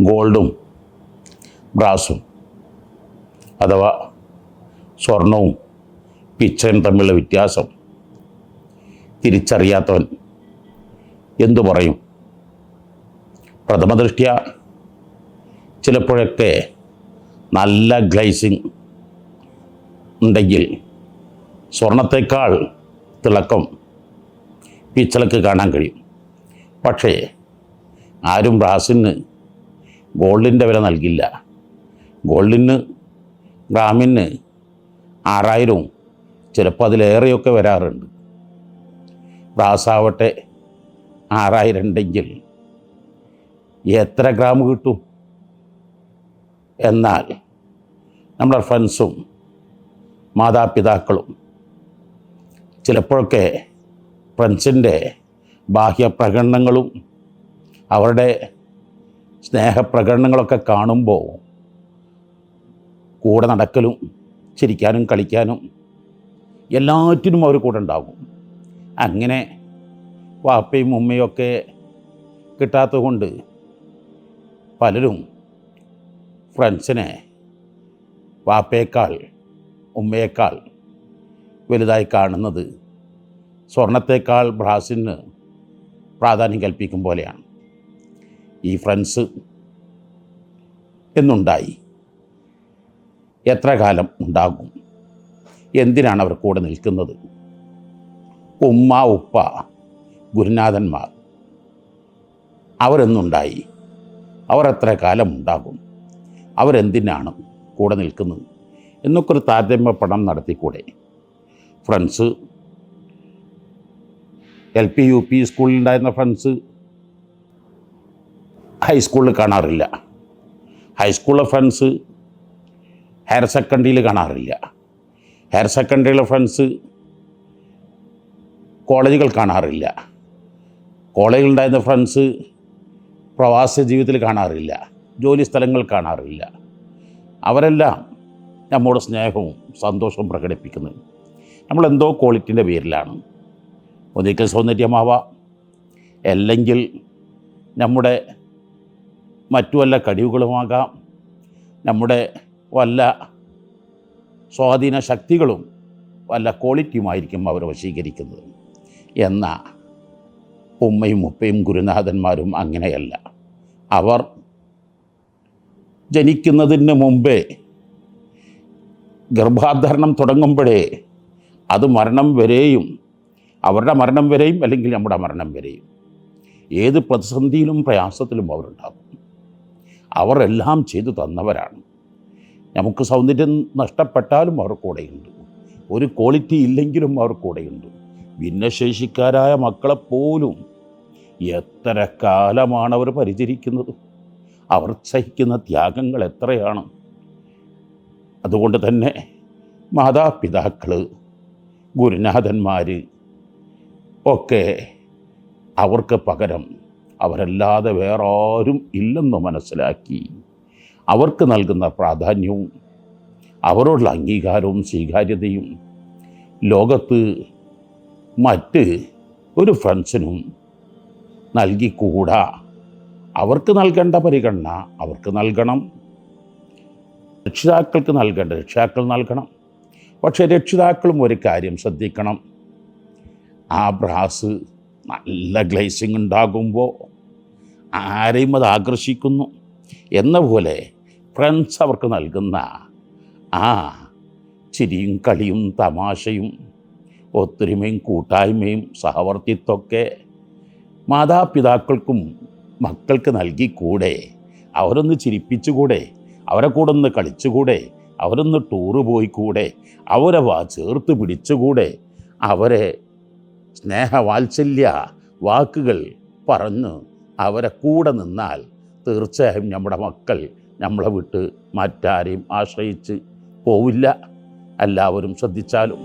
ഗോൾഡും ബ്രാസും അഥവാ സ്വർണവും പിച്ചയും തമ്മിലുള്ള വ്യത്യാസം തിരിച്ചറിയാത്തവൻ എന്തു പറയും? പ്രഥമ ദൃഷ്ട്യ ചിലപ്പോഴൊക്കെ നല്ല ഗ്ലൈസിങ് ഉണ്ടെങ്കിൽ സ്വർണത്തേക്കാൾ തിളക്കം പിച്ചളക്ക് കാണാൻ കഴിയും. പക്ഷേ ആരും ബ്രാസിന് ഗോൾഡിന്റെ വില നൽകില്ല ഗോൾഡിന് ഗ്രാമിന് ആറായിരവും ചിലപ്പോൾ അതിലേറെയൊക്കെ വരാറുണ്ട്. ബ്രാസാവട്ടെ ആറായിരം ഉണ്ടെങ്കിൽ എത്ര ഗ്രാം കിട്ടും? എന്നാൽ നമ്മുടെ ഫ്രണ്ട്സും മാതാപിതാക്കളും ചിലപ്പോഴൊക്കെ ഫ്രണ്ട്സിന്റെ ബാഹ്യ പ്രകടനങ്ങളും അവരുടെ സ്നേഹപ്രകടനങ്ങളൊക്കെ കാണുമ്പോൾ കൂടെ നടക്കലും ചിരിക്കാനും കളിക്കാനും എല്ലാറ്റിനും അവർ കൂടെ ഉണ്ടാകും. അങ്ങനെ വാപ്പയും ഉമ്മയും ഒക്കെ കിട്ടാത്തത് കൊണ്ട് പലരും ഫ്രണ്ട്സിനെ വാപ്പയേക്കാൾ ഉമ്മയേക്കാൾ വലുതായി കാണുന്നത് സ്വർണത്തേക്കാൾ ബ്രാസിന് പ്രാധാന്യം കൽപ്പിക്കും പോലെയാണ്. ഈ ഫ്രണ്ട്സ് എന്നുണ്ടായി. എത്ര കാലം ഉണ്ടാകും? എന്തിനാണ് അവർ കൂടെ നിൽക്കുന്നത്? ഉമ്മ ഉപ്പ ഗുരുനാഥന്മാർ അവരെന്നുണ്ടായി. അവർ എത്ര കാലം ഉണ്ടാകും? അവരെന്തിനാണ് കൂടെ നിൽക്കുന്നത്? എന്നൊക്കെ ഒരു താരതമ്യ പഠനം നടത്തിക്കൂടെ. Friends L P U P സ്കൂളിലുണ്ടായിരുന്ന friends ഹൈസ്കൂളിൽ കാണാറില്ല. ഹൈസ്കൂൾ ഫ്രണ്ട്സ് ഹയർ സെക്കൻഡറിയിൽ കാണാറില്ല. ഹയർ സെക്കൻഡറിയിലെ ഫ്രണ്ട്സ് കോളേജുകൾ കാണാറില്ല. കോളേജിലുണ്ടായിരുന്ന ഫ്രണ്ട്സ് പ്രവാസ ജീവിതത്തിൽ കാണാറില്ല. ജോലി സ്ഥലങ്ങൾ കാണാറില്ല. അവരെല്ലാം നമ്മുടെ സ്നേഹവും സന്തോഷവും പ്രകടിപ്പിക്കുന്നത് നമ്മളെന്തോ ക്വാളിറ്റിന്റെ പേരിലാണ്. ഒന്നിക്കൽ സൗന്ദര്യമാവാം അല്ലെങ്കിൽ നമ്മുടെ മറ്റു വല്ല കഴിവുകളുമാകാം. നമ്മുടെ വല്ല സ്വാധീന ശക്തികളും വല്ല ക്വാളിറ്റിയുമായിരിക്കും അവർ വശീകരിക്കുന്നത്. എന്ന ഉമ്മയും ഉപ്പയും ഗുരുനാഥന്മാരും അങ്ങനെയല്ല. അവർ ജനിക്കുന്നതിന് മുമ്പേ ഗർഭാധാരണം തുടങ്ങുമ്പോഴേ അത് മരണം വരെയും അവരുടെ മരണം വരെയും അല്ലെങ്കിൽ നമ്മുടെ മരണം വരെയും ഏത് പ്രതിസന്ധിയിലും പ്രയാസത്തിലും അവരുണ്ടാകും. അവർ എല്ലാം ചെയ്തു തന്നവരാണ്. നമുക്ക് സൗന്ദര്യം നഷ്ടപ്പെട്ടാലും അവർ കൂടെയുണ്ട്. ഒരു ക്വാളിറ്റി ഇല്ലെങ്കിലും അവർ കൂടെയുണ്ട്. ഭിന്നശേഷിക്കാരായ മക്കളെപ്പോലും എത്ര കാലമാണ് അവർ പരിചരിക്കുന്നത്? അവർ സഹിക്കുന്ന ത്യാഗങ്ങൾ എത്രയാണ്? അതുകൊണ്ട് തന്നെ മാതാപിതാക്കൾ ഗുരുനാഥന്മാർ ഒക്കെ അവർക്ക് പകരം അവരല്ലാതെ വേറെ ആരും ഇല്ലെന്ന് മനസ്സിലാക്കി. അവർക്ക് നൽകുന്ന പ്രാധാന്യവും അവരോടുള്ള അംഗീകാരവും സ്വീകാര്യതയും ലോകത്ത് മറ്റ് ഒരു ഫ്രണ്ട്സിനും നൽകിക്കൂടാ. അവർക്ക് നൽകേണ്ട പരിഗണന അവർക്ക് നൽകണം. രക്ഷിതാക്കൾക്ക് നൽകേണ്ട രക്ഷിതാക്കൾ നൽകണം. പക്ഷേ രക്ഷിതാക്കളും ഒരു കാര്യം ശ്രദ്ധിക്കണം. ആ ബ്രാസ് നല്ല ഗ്ലേസിങ് ഉണ്ടാകുമ്പോൾ ആരെയും അത് ആകർഷിക്കുന്നു എന്ന പോലെ ഫ്രണ്ട്സ് അവർക്ക് നൽകുന്ന ആ ചിരിയും കളിയും തമാശയും ഒത്തൊരുമയും കൂട്ടായ്മയും സഹവർത്തിത്വമൊക്കെ മാതാപിതാക്കൾക്കും മക്കൾക്ക് നൽകിക്കൂടെ? അവരൊന്ന് ചിരിപ്പിച്ചുകൂടെ? അവരെ കൂടെ ഒന്ന് കളിച്ചുകൂടെ? അവരൊന്ന് ടൂറ് പോയിക്കൂടെ? അവരെ ചേർത്ത് പിടിച്ചുകൂടെ? അവരെ സ്നേഹവാത്സല്യ വാക്കുകൾ പറഞ്ഞ് അവരെ കൂടെ നിന്നാൽ തീർച്ചയായും നമ്മുടെ മക്കൾ നമ്മളെ വിട്ട് മറ്റാരെയും ആശ്രയിച്ച് പോവില്ല. എല്ലാവരും ശ്രദ്ധിച്ചാലും